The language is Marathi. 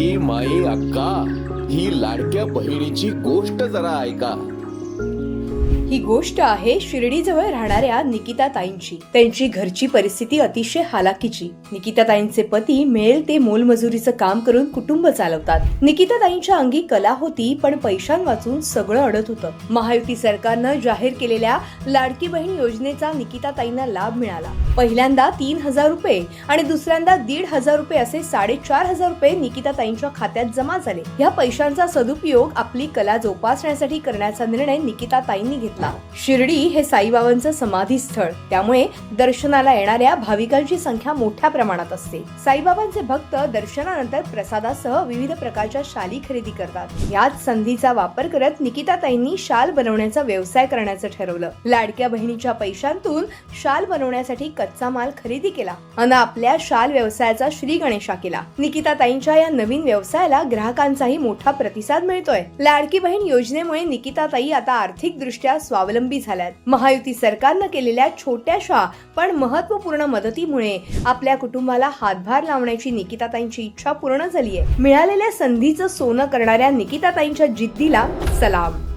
आई माई अक्का ही लाडक्या बहिणीची गोष्ट जरा ऐका. ही गोष्ट आहे शिर्डीजवळ राहणाऱ्या निकिता ताईंची त्यांची घरची परिस्थिती अतिशय हालाकीची. निकिता ताईंचे पती मिळेल ते मोलमजुरीचं काम करून कुटुंब चालवतात. निकिता ताईंच्या अंगी कला होती पण पैशां वाचून सगळं अडत होतं. महायुती सरकारनं जाहीर केलेल्या लाडकी बहीण योजनेचा निकिता ताईंना लाभ मिळाला. पहिल्यांदा तीन हजार रुपये आणि दुसऱ्यांदा दीड हजार रुपये असे साडेचार हजार रुपये निकिता ताईंच्या खात्यात जमा झाले. या पैशांचा सदुपयोग आपली कला जोपासण्यासाठी करण्याचा निर्णय निकिता ताईंनी घेतला. शिर्डी हे साईबाबांचं समाधी स्थळ त्यामुळे दर्शनाला येणाऱ्या भाविकांची संख्या मोठ्या प्रमाणात असते. साईबाबांचे भक्त दर्शनानंतर प्रसादासह विविध प्रकारच्या शाली खरेदी करतात. याच संधीचा वापर करत निकिताताईंनी शाल बनवण्याचा व्यवसाय करण्याचं ठरवलं. लाडक्या बहिणीच्या पैशांतून शाल बनवण्यासाठी कच्चा माल खरेदी केला अन आपल्या शाल व्यवसायाचा श्री गणेशा केला. निकिताताईंच्या या नवीन व्यवसायाला ग्राहकांचाही मोठा प्रतिसाद मिळतोय. लाडकी बहीण योजनेमुळे निकिताताई आता आर्थिक दृष्ट्या स्वावलंबी झाल्यात. महायुती सरकारनं केलेल्या छोट्याशा पण महत्त्वपूर्ण मदतीमुळे आपल्या कुटुंबाला हातभार लावण्याची निकिताताईंची इच्छा पूर्ण झालीय. मिळालेल्या संधीचं सोनं करणाऱ्या निकिताताईंच्या जिद्दीला सलाम.